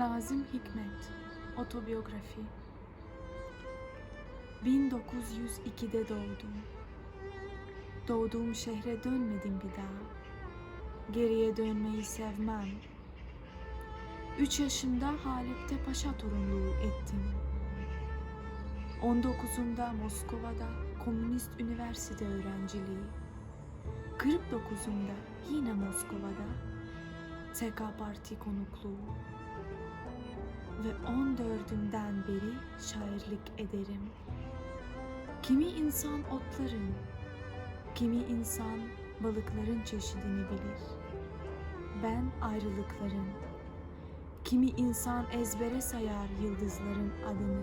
Nazım Hikmet Otobiyografi 1902'de doğdum. Doğduğum şehre dönmedim bir daha. Geriye dönmeyi sevmem. Üç yaşımda Halep'te paşa torunluğu ettim. 19'unda Moskova'da Komünist Üniversite öğrenciliği. 49'unda yine Moskova'da TK Parti konukluğu. Ve 14'ümden beri şairlik ederim. Kimi insan otların, kimi insan balıkların çeşidini bilir. Ben ayrılıkların, kimi insan ezbere sayar yıldızların adını.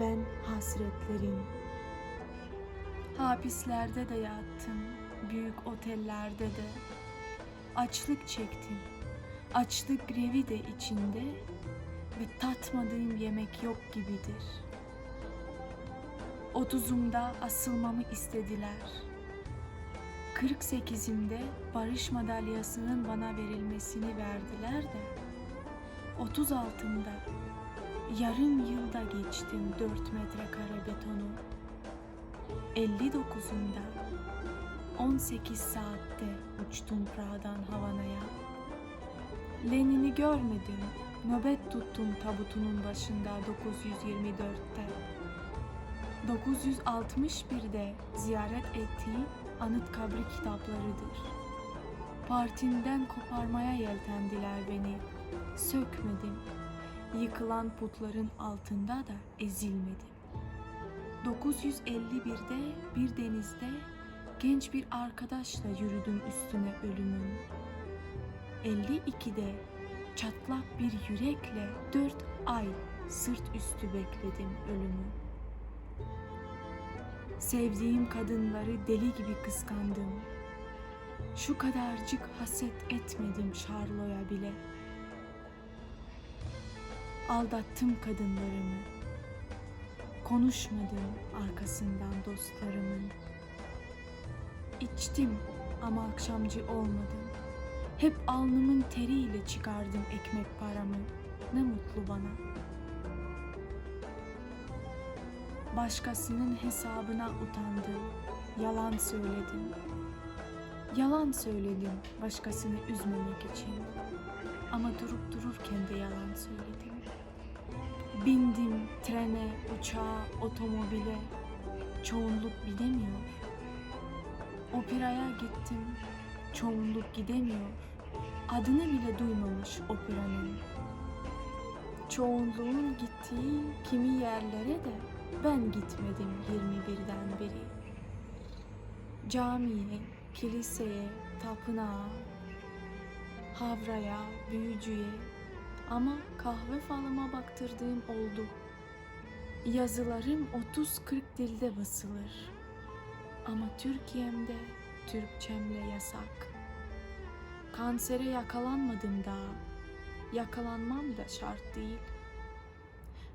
Ben hasretlerin. Hapislerde de yattım, büyük otellerde de. Açlık çektim. Açlık grevi de içinde ve tatmadığım yemek yok gibidir. Otuzumda asılmamı istediler. 48'imde barış madalyasının bana verilmesini verdiler de 36'mda yarım yılda geçtim 4 metrekare betonu. 59'unda 18 saatte uçtum Prag'dan Havana'ya. Lenin'i görmedim. Nöbet tuttum tabutunun başında 924'te. 961'de ziyaret ettiğim anıt kabri kitaplarıdır. Partimden koparmaya yeltendiler beni. Sökmedim. Yıkılan putların altında da ezilmedim. 951'de bir denizde genç bir arkadaşla yürüdüm üstüne ölümün. 52'de çatlak bir yürekle dört ay sırt üstü bekledim ölümü. Sevdiğim kadınları deli gibi kıskandım. Şu kadarcık haset etmedim Şarlo'ya bile. Aldattım kadınlarımı. Konuşmadım arkasından dostlarımın. İçtim ama akşamcı olmadım. Hep alnımın teriyle çıkardım ekmek paramı. Ne mutlu bana. Başkasının hesabına utandım. Yalan söyledim. Yalan söyledim başkasını üzmemek için. Ama durup dururken de yalan söyledim. Bindim trene, uçağa, otomobile. Çoğunluk binemiyor. Operaya gittim. Çoğunluk gidemiyor. Adını bile duymamış operanın. Çoğunluğun gittiği kimi yerlere de ben gitmedim 21'den beri. Camiye, kiliseye, tapınağa, havraya, büyücüye ama kahve falıma baktırdığım oldu. Yazılarım 30-40 dilde basılır. Ama Türkiye'mde Türkçemle yasak. Kansere yakalanmadım daha. Yakalanmam da şart değil.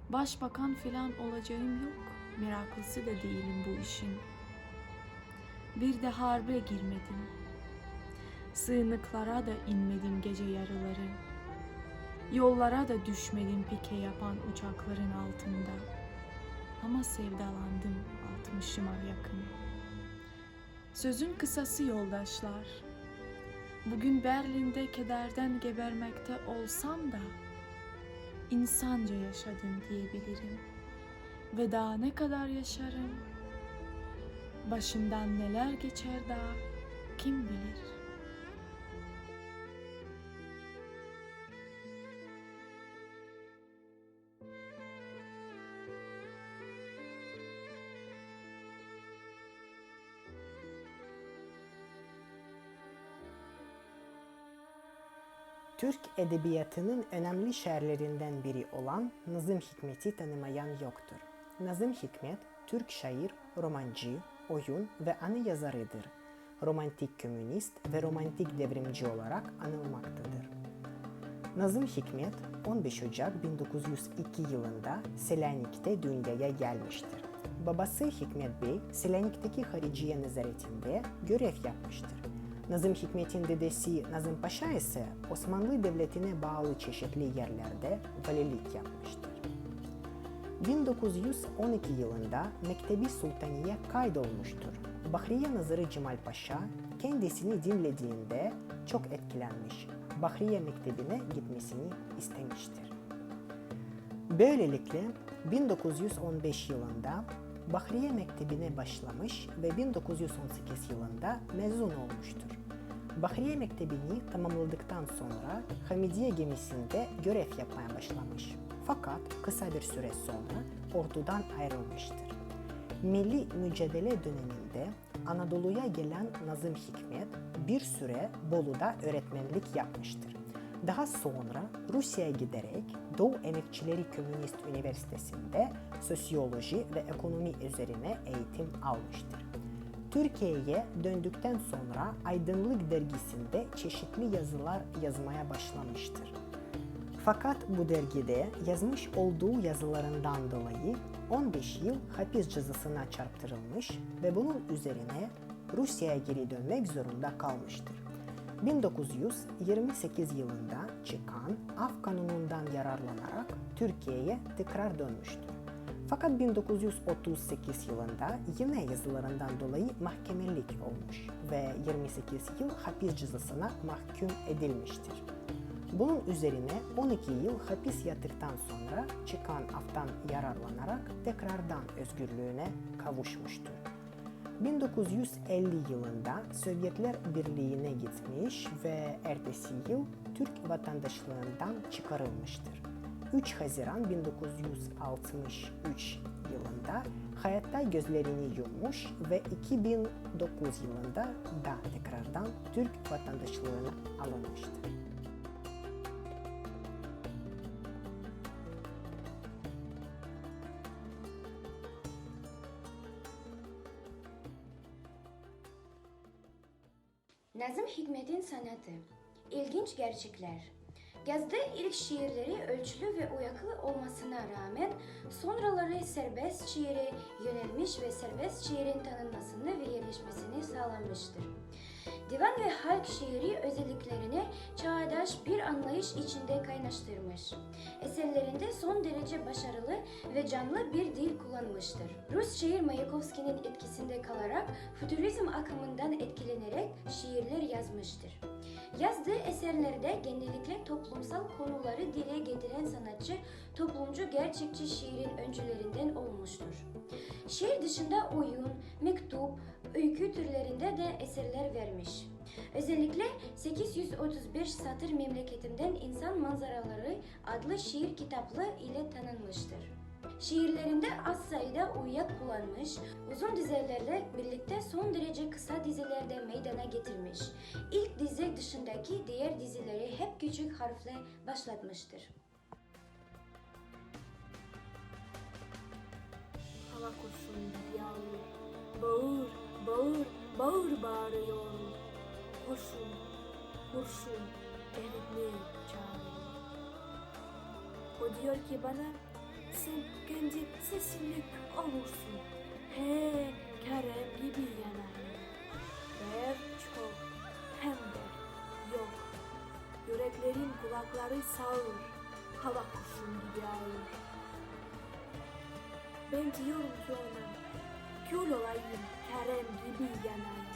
Başbakan filan olacağım yok. Meraklısı da değilim bu işin. Bir de harbe girmedim. Sığınıklara da inmedim gece yarıları. Yollara da düşmedim pike yapan uçakların altında. Ama sevdalandım altmışıma yakın. Sözün kısası yoldaşlar. Bugün Berlin'de kederden gebermekte olsam da insanca yaşadım diyebilirim. Ve daha ne kadar yaşarım? Başımdan neler geçer daha kim bilir? Türk edebiyatının önemli şairlerinden biri olan Nazım Hikmet'i tanımayan yoktur. Nazım Hikmet, Türk şair, romancı, oyun ve anı yazarıdır. Romantik komünist ve romantik devrimci olarak anılmaktadır. Nazım Hikmet 15 Ocak 1902 yılında Selanik'te dünyaya gelmiştir. Babası Hikmet Bey, Selanik'teki Hariciye Nezaretinde görev yapmıştır. Nazım Hikmet'in dedesi Nazım Paşa ise Osmanlı Devleti'ne bağlı çeşitli yerlerde valilik yapmıştır. 1912 yılında Mektebi Sultaniye kaydolmuştur. Bahriye Nazırı Cemal Paşa kendisini dinlediğinde çok etkilenmiş. Bahriye Mektebi'ne gitmesini istemiştir. Böylelikle 1915 yılında Bahriye Mektebi'ne başlamış ve 1918 yılında mezun olmuştur. Bahriye Mektebi'ni tamamladıktan sonra Hamidiye gemisinde görev yapmaya başlamış. Fakat kısa bir süre sonra ordudan ayrılmıştır. Milli mücadele döneminde Anadolu'ya gelen Nazım Hikmet bir süre Bolu'da öğretmenlik yapmıştır. Daha sonra Rusya'ya giderek Doğu Emekçileri Komünist Üniversitesi'nde sosyoloji ve ekonomi üzerine eğitim almıştır. Türkiye'ye döndükten sonra Aydınlık dergisinde çeşitli yazılar yazmaya başlamıştır. Fakat bu dergide yazmış olduğu yazılarından dolayı 15 yıl hapis cezasına çarptırılmış ve bunun üzerine Rusya'ya geri dönmek zorunda kalmıştır. 1928 yılında çıkan Af Kanunu'ndan yararlanarak Türkiye'ye tekrar dönmüştür. Fakat 1938 yılında yine yazılarından dolayı mahkemelik olmuş ve 28 yıl hapis cezasına mahkum edilmiştir. Bunun üzerine 12 yıl hapis yattıktan sonra çıkan aftan yararlanarak tekrardan özgürlüğüne kavuşmuştur. 1950 yılında Sovyetler Birliği'ne gitmiş ve ertesi yıl Türk vatandaşlığından çıkarılmıştır. 3 Haziran 1963 yılında hayatta gözlerini yummuş ve 2009 yılında da tekrardan Türk vatandaşlığına alınmıştır. Sanatı. İlginç gerçekler. Yazdığı ilk şiirleri ölçülü ve uyaklı olmasına rağmen sonraları serbest şiire yönelmiş ve serbest şiirin tanınmasını ve yerleşmesini sağlamıştır. Divan ve halk şiiri özelliklerini çağdaş bir anlayış içinde kaynaştırmış. Eserlerinde son derece başarılı ve canlı bir dil kullanmıştır. Rus şiir Mayakovski'nin etkisinde kalarak fütürizm akımından etkilenerek şiirler yazmıştır. Yazdığı eserlerde genellikle toplumsal konuları dile getiren sanatçı, toplumcu gerçekçi şiirin öncülerinden olmuştur. Şiir dışında oyun, mektup, öykü türlerinde de eserler vermiş. Özellikle 835 satır memleketimden insan manzaraları adlı şiir kitaplığı ile tanınmıştır. Şiirlerinde az sayıda uyak kullanmış, uzun dizelerle birlikte son derece kısa dizilerde meydana getirmiş. İlk dizi dışındaki diğer dizileri hep küçük harfle başlatmıştır. Hava kurşun yağmur. Bağır, bağır, bağır bağırıyorum. Kurşun, kurşun, eritmeye çağırıyor. O diyor ki bana, sen kendi sesini olursun. He, Kerem gibi yanayım. Ver çok, hem de yok. Yüreklerin kulakları sağır. Hava kurşun gibi ağır. Ben diyorum ki ona, kül olayım, Kerem gibi yanayım.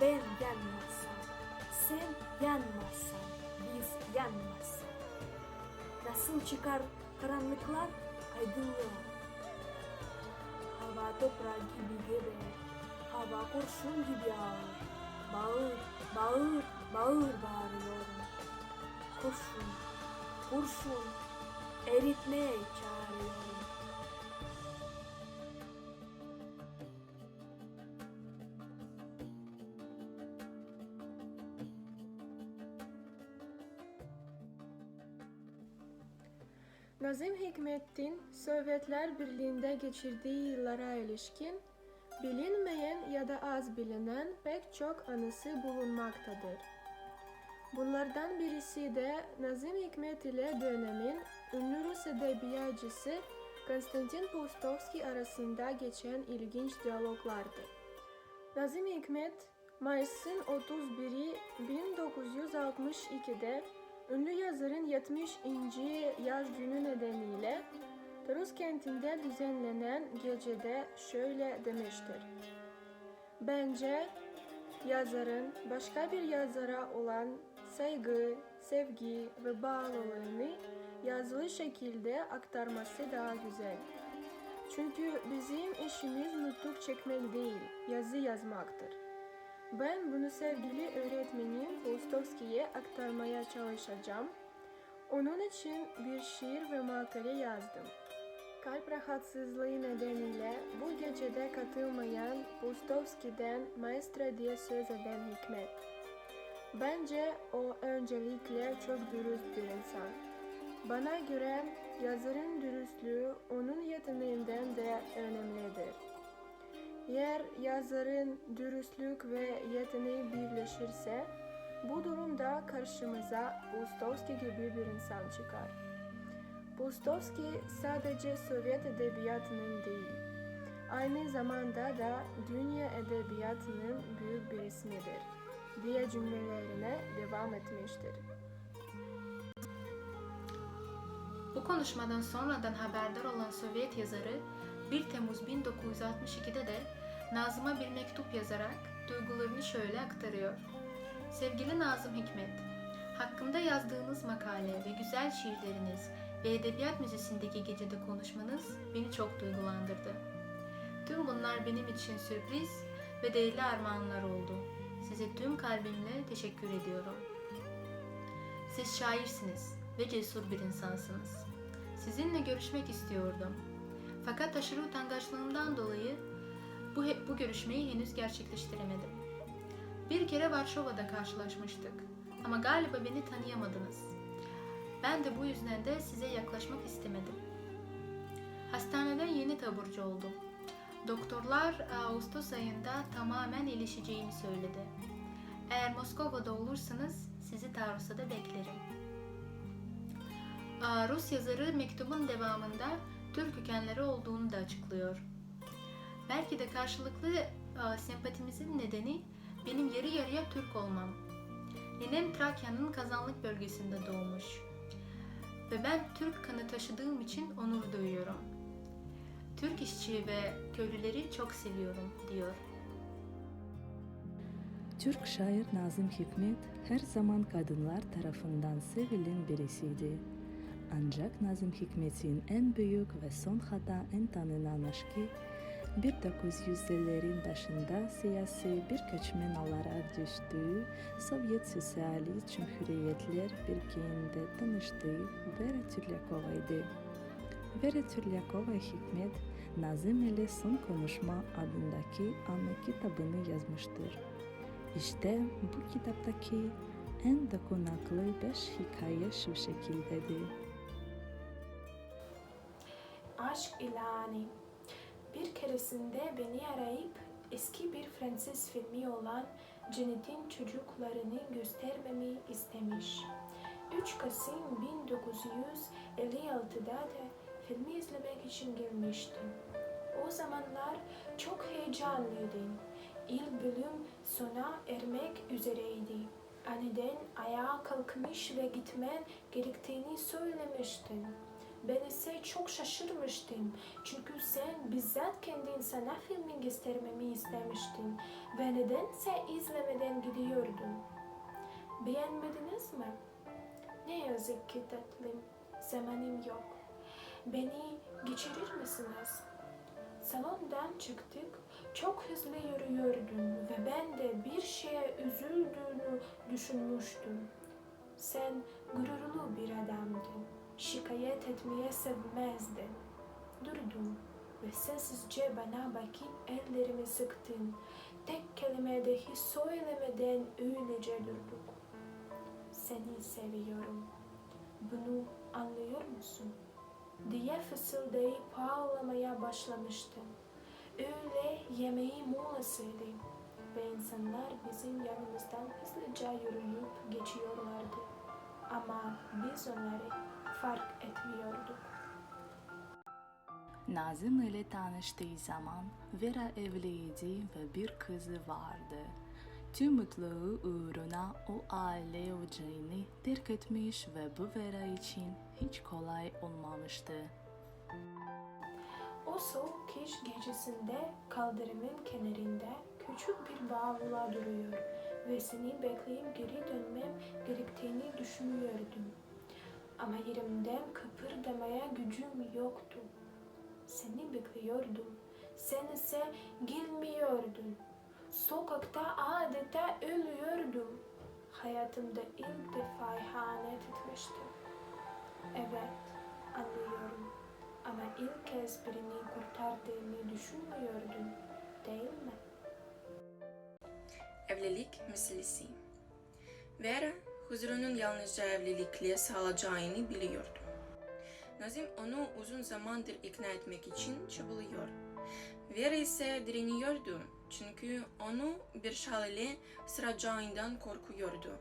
Ben yanmazsam, sen yanmazsan, biz yanmazsak. Nasıl çıkar karanlıklar aydınlığa? Hava toprağı gibi gebe, hava kurşun gibi ağır. Bağır, bağır, bağır bağırıyorum. Kurşun, kurşun, eritmeye çağırıyorum. Nazım Hikmet'in Sovyetler Birliği'nde geçirdiği yıllara ilişkin bilinmeyen ya da az bilinen pek çok anısı bulunmaktadır. Bunlardan birisi de Nazım Hikmet ile dönemin ünlü Rus edebiyatçısı Konstantin Paustovski arasında geçen ilginç diyaloglardır. Nazım Hikmet Mayıs'ın 31'i 1962'de ünlü yazarın 70. yaş günü nedeniyle Tarus kentinde düzenlenen gecede şöyle demiştir. Bence yazarın başka bir yazara olan saygı, sevgi ve bağlılığını yazılı şekilde aktarması daha güzel. Çünkü bizim işimiz nutuk çekmek değil, yazı yazmaktır. Ben bunu sevgili öğretmenim Vostokski'ye aktarmaya çalışacağım. Onun için bir şiir ve makale yazdım. Kalp rahatsızlığı nedeniyle bu gecede katılmayan Vostokski'den maestra diye söz eden Hikmet. Bence o öncelikle çok dürüst bir insan. Bana göre yazarın dürüstlüğü onun yeteneğinden de önemlidir. Eğer yazarın dürüstlük ve yeteneği birleşirse, bu durumda karşımıza Bustovski gibi bir insan çıkar. Bustovski sadece Sovyet edebiyatının değil, aynı zamanda da dünya edebiyatının büyük bir ismidir diye cümlelerine devam etmiştir. Bu konuşmadan sonradan haberdar olan Sovyet yazarı 1 Temmuz 1962'de de Nazım'a bir mektup yazarak duygularını şöyle aktarıyor. Sevgili Nazım Hikmet, hakkında yazdığınız makale ve güzel şiirleriniz ve Edebiyat Müzesi'ndeki gecede konuşmanız beni çok duygulandırdı. Tüm bunlar benim için sürpriz ve değerli armağanlar oldu. Size tüm kalbimle teşekkür ediyorum. Siz şairsiniz ve cesur bir insansınız. Sizinle görüşmek istiyordum. Fakat aşırı utangaçlığımdan dolayı bu, bu görüşmeyi henüz gerçekleştiremedim. Bir kere Varşova'da karşılaşmıştık ama galiba beni tanıyamadınız. Ben de bu yüzden de size yaklaşmak istemedim. Hastaneden yeni taburcu oldum. Doktorlar Ağustos ayında tamamen iyileşeceğimi söyledi. Eğer Moskova'da olursanız sizi Tarsus'ta da beklerim. Aa, Rus yazarı mektubun devamında Türk kökenleri olduğunu da açıklıyor. Belki de karşılıklı aa, sempatimizin nedeni benim yarı yarıya Türk olmam. Nenem Trakya'nın Kazanlık bölgesinde doğmuş. Ve ben Türk kanı taşıdığım için onur duyuyorum. Türk işçi ve köylüleri çok seviyorum diyor. Türk şair Nazım Hikmet her zaman kadınlar tarafından sevilen birisiydi. Ancak Nazım Hikmet'in en büyük ve sonra en tanınan aşkı 1900'lerin başında siyasi bir göçmen olarak düştüğü Sovyet Sosyalist Cumhuriyetler Birliği'nde tanıştığı Vera Tülyakova'ydı. Vera Tülyakova Hikmet, Nazım ile Son Konuşma adındaki anı kitabını yazmıştır. İşte bu kitaptaki en dokunaklı beş hikaye şu şekildedir. Aşk ilanı. Bir keresinde beni arayıp eski bir Fransız filmi olan Cennet'in çocuklarını göstermemi istemiş. 3 Kasım 1956'da da filmi izlemek için gelmiştim. O zamanlar çok heyecanlıydım. İlk bölüm sona ermek üzereydi. Aniden ayağa kalkmış ve gitmen gerektiğini söylemiştin. Ben ise çok şaşırmıştım. Çünkü sen bizzat kendin sana filmi göstermemi istemiştin. Ve nedense izlemeden gidiyordun. Beğenmediniz mi? Ne yazık ki tatlım, zamanım yok. Beni geçirir misiniz? Salondan çıktık, çok hızlı yürüyordun ve ben de bir şeye üzüldüğünü düşünmüştüm. Sen gururlu bir adamdın, şikayet etmeye sevmezdin. Durdum ve sessizce bana bakıp ellerimi sıktın. Tek kelime dahi söylemeden öylece durduk. Seni seviyorum. Bunu anlıyor musun? diye fısıldayıp ağlamaya başlamıştım. Öyle yemeği molasıydı ve insanlar bizim yanımızdan hızlıca yürüyüp geçiyorlardı. Ama biz onları fark etmiyorduk. Nazım ile tanıştığı zaman Vera evliydi ve bir kızı vardı. Tüm mutluluğu uğruna o aile ocağını terk etmiş ve bu Vera için hiç kolay olmamıştı. O soğuk kış gecesinde kaldırımın kenarında küçük bir bavula duruyor ve seni bekleyip geri dönmem gerektiğini düşünüyordum. Ama yerimden kıpırdamaya gücüm yoktu. Seni bekliyordum. Sen ise gelmiyordun. Sokakta adeta ölüyordum. Hayatımda ilk defa ihanet etmiştim. Evet, anlıyorum. Ama ilk kez birini kurtardığını düşünmüyordun, değil mi? Evlilik meselesi. Vera, huzurunun yalnızca evlilikle sağlayacağını biliyordu. Nazım onu uzun zamandır ikna etmek için çabalıyor. Vera ise direniyordu çünkü onu bir şalile sıracağından korkuyordu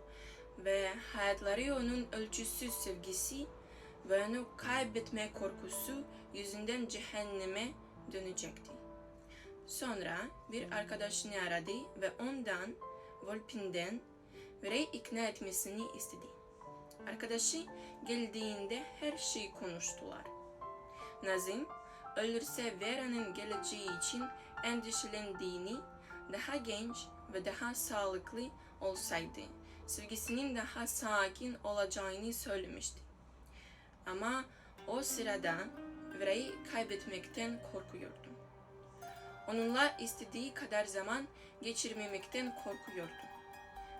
ve hayatları onun ölçüsüz sevgisi ve onu kaybetme korkusu yüzünden cehenneme dönecekti. Sonra bir arkadaşını aradı ve ondan, Volpin'den Vera'yı ikna etmesini istedi. Arkadaşı geldiğinde her şeyi konuştular. Nazım, ölürse Vera'nın geleceği için endişelendiğini, daha genç ve daha sağlıklı olsaydı, sevgisinin daha sakin olacağını söylemişti. Ama o sırada Vera'yı kaybetmekten korkuyordu. Onunla istediği kadar zaman geçirmemekten korkuyordu.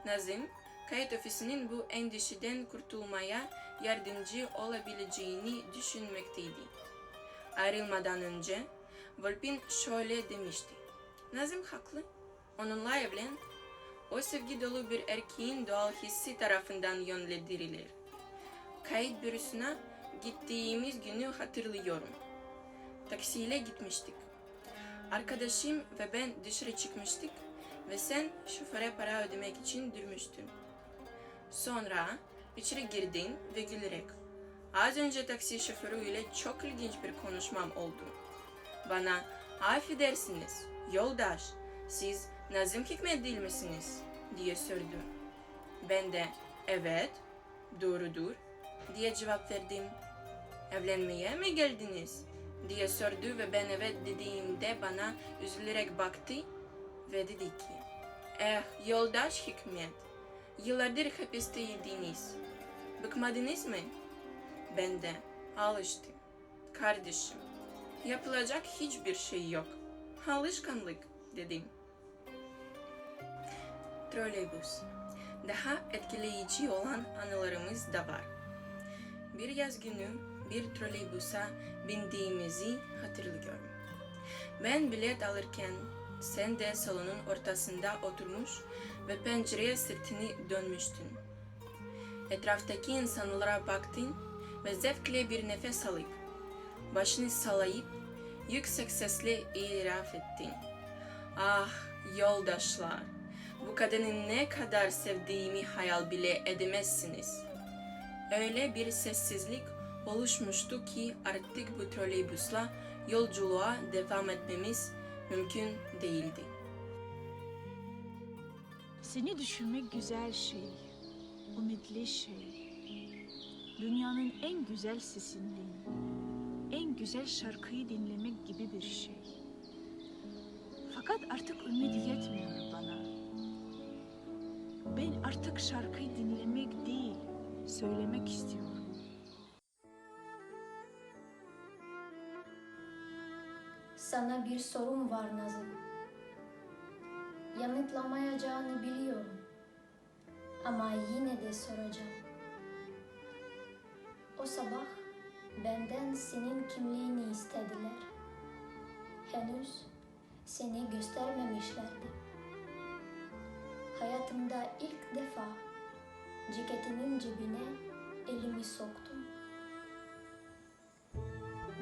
Nazım, kayıt ofisinin bu endişeden kurtulmaya yardımcı olabileceğini düşünmekteydi. Ayrılmadan önce Volpin şöyle demişti. Nazım haklı. Onunla evlen. O sevgi dolu bir erkeğin doğal hissi tarafından yönlendirilir. Kayıt bürosuna gittiğimiz günü hatırlıyorum. Taksiyle gitmiştik. Arkadaşım ve ben dışarı çıkmıştık ve sen şoföre para ödemek için durmuştun. Sonra içeri girdin ve gülerek az önce taksi şoförüyle çok ilginç bir konuşmam oldu. Bana affedersiniz yoldaş siz Nazım Hikmet değil misiniz diye sordu. Ben de evet doğrudur diye cevap verdim. Evlenmeye mi geldiniz? diye sordu ve ben evet dediğimde bana üzülerek baktı ve dedi ki Eh yoldaş Hikmet, yıllardır hapisteydiniz. Bıkmadınız mı? Ben de alıştım. Kardeşim, yapılacak hiçbir şey yok. Alışkanlık dedim. Troleybüs. Daha etkileyici olan anılarımız da var. Bir yaz günü bir troleybusa bindiğimizi hatırlıyorum. Ben bilet alırken sen de salonun ortasında oturmuş ve pencereye sırtını dönmüştün. Etraftaki insanlara baktın ve zevkle bir nefes alıp başını sallayıp yüksek sesle itiraf ettin. Ah yoldaşlar, bu kadını ne kadar sevdiğimi hayal bile edemezsiniz. Öyle bir sessizlik oluşmuştu ki artık bu troleybusla yolculuğa devam etmemiz mümkün değildi. Seni düşünmek güzel şey, ümitli şey. Dünyanın en güzel sesini, en güzel şarkıyı dinlemek gibi bir şey. Fakat artık ümit yetmiyor bana. Ben artık şarkıyı dinlemek değil, söylemek istiyorum. Sana bir sorum var Nazım. Yanıtlamayacağını biliyorum. Ama yine de soracağım. O sabah benden senin kimliğini istediler. Henüz seni göstermemişlerdi. Hayatımda ilk defa ceketinin cebine elimi soktum.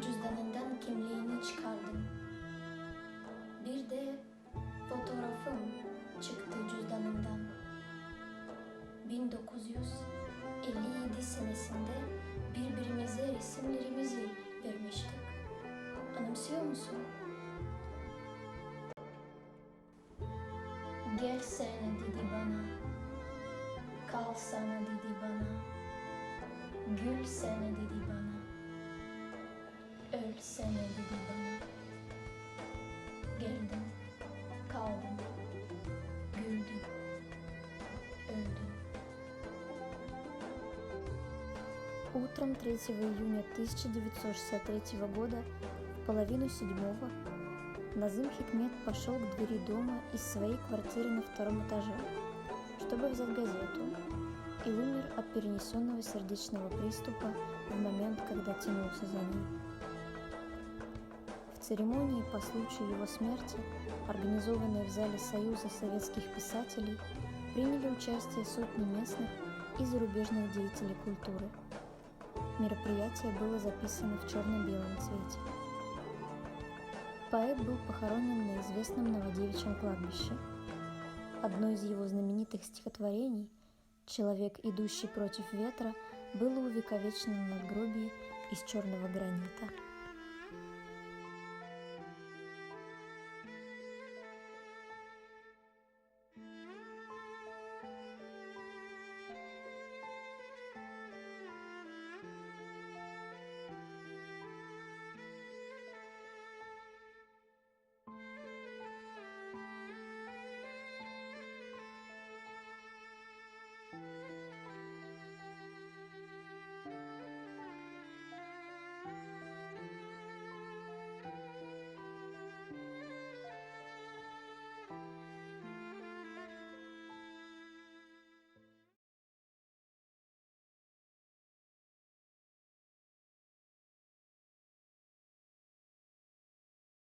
Cüzdanından kimliğini. De fotoğrafım çıktı cüzdanından. 1957 senesinde birbirimize resimlerimizi vermiştik. Anımsıyor musun? Gelsene dedi bana, kalsana dedi bana, gülsene dedi bana, ölsene dedi bana. Geldim, kaldım, güldüm, öldüm. Утром 3 июня 1963 года, в половину седьмого, Назым Хикмет пошел к двери дома из своей квартиры на втором этаже, чтобы взять газету, и умер от перенесенного сердечного приступа в момент, когда тянулся за ней. Церемонии по случаю его смерти, организованной в зале Союза советских писателей, приняли участие сотни местных и зарубежных деятелей культуры. Мероприятие было записано в черно-белом цвете. Поэт был похоронен на известном Новодевичьем кладбище. Одно из его знаменитых стихотворений «Человек, идущий против ветра» было увековечено на надгробии из черного гранита.